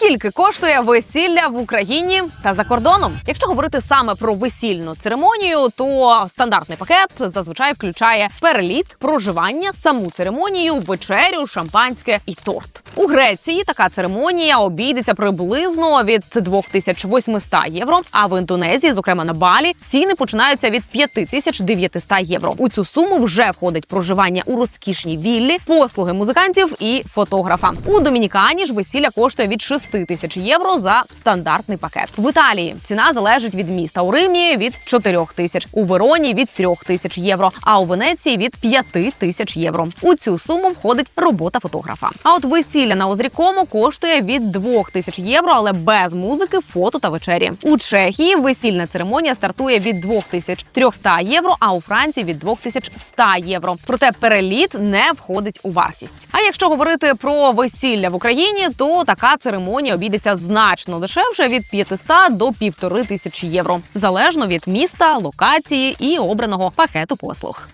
Скільки коштує весілля в Україні та за кордоном? Якщо говорити саме про весільну церемонію, то стандартний пакет зазвичай включає переліт, проживання, саму церемонію, вечерю, шампанське і торт. У Греції така церемонія обійдеться приблизно від 2800 євро. А в Індонезії, зокрема на Балі, ціни починаються від 5900 євро. У цю суму вже входить проживання у розкішній віллі, послуги музикантів і фотографа. У Домінікані ж весілля коштує від 6 тисяч євро за стандартний пакет. В Італії ціна залежить від міста. У Римі від 4 тисяч, у Вероні від 3 тисяч євро, а у Венеції від 5 тисяч євро. У цю суму входить робота фотографа. А от весілля на Озрікому коштує від 2 тисяч євро, але без музики, фото та вечері. У Чехії весільна церемонія стартує від 2300 євро, а у Франції від 2100 євро. Проте переліт не входить у вартість. А якщо говорити про весілля в Україні, то така церемонія обійдеться значно дешевше від 500 до 1500 тисяч євро, залежно від міста, локації і обраного пакету послуг.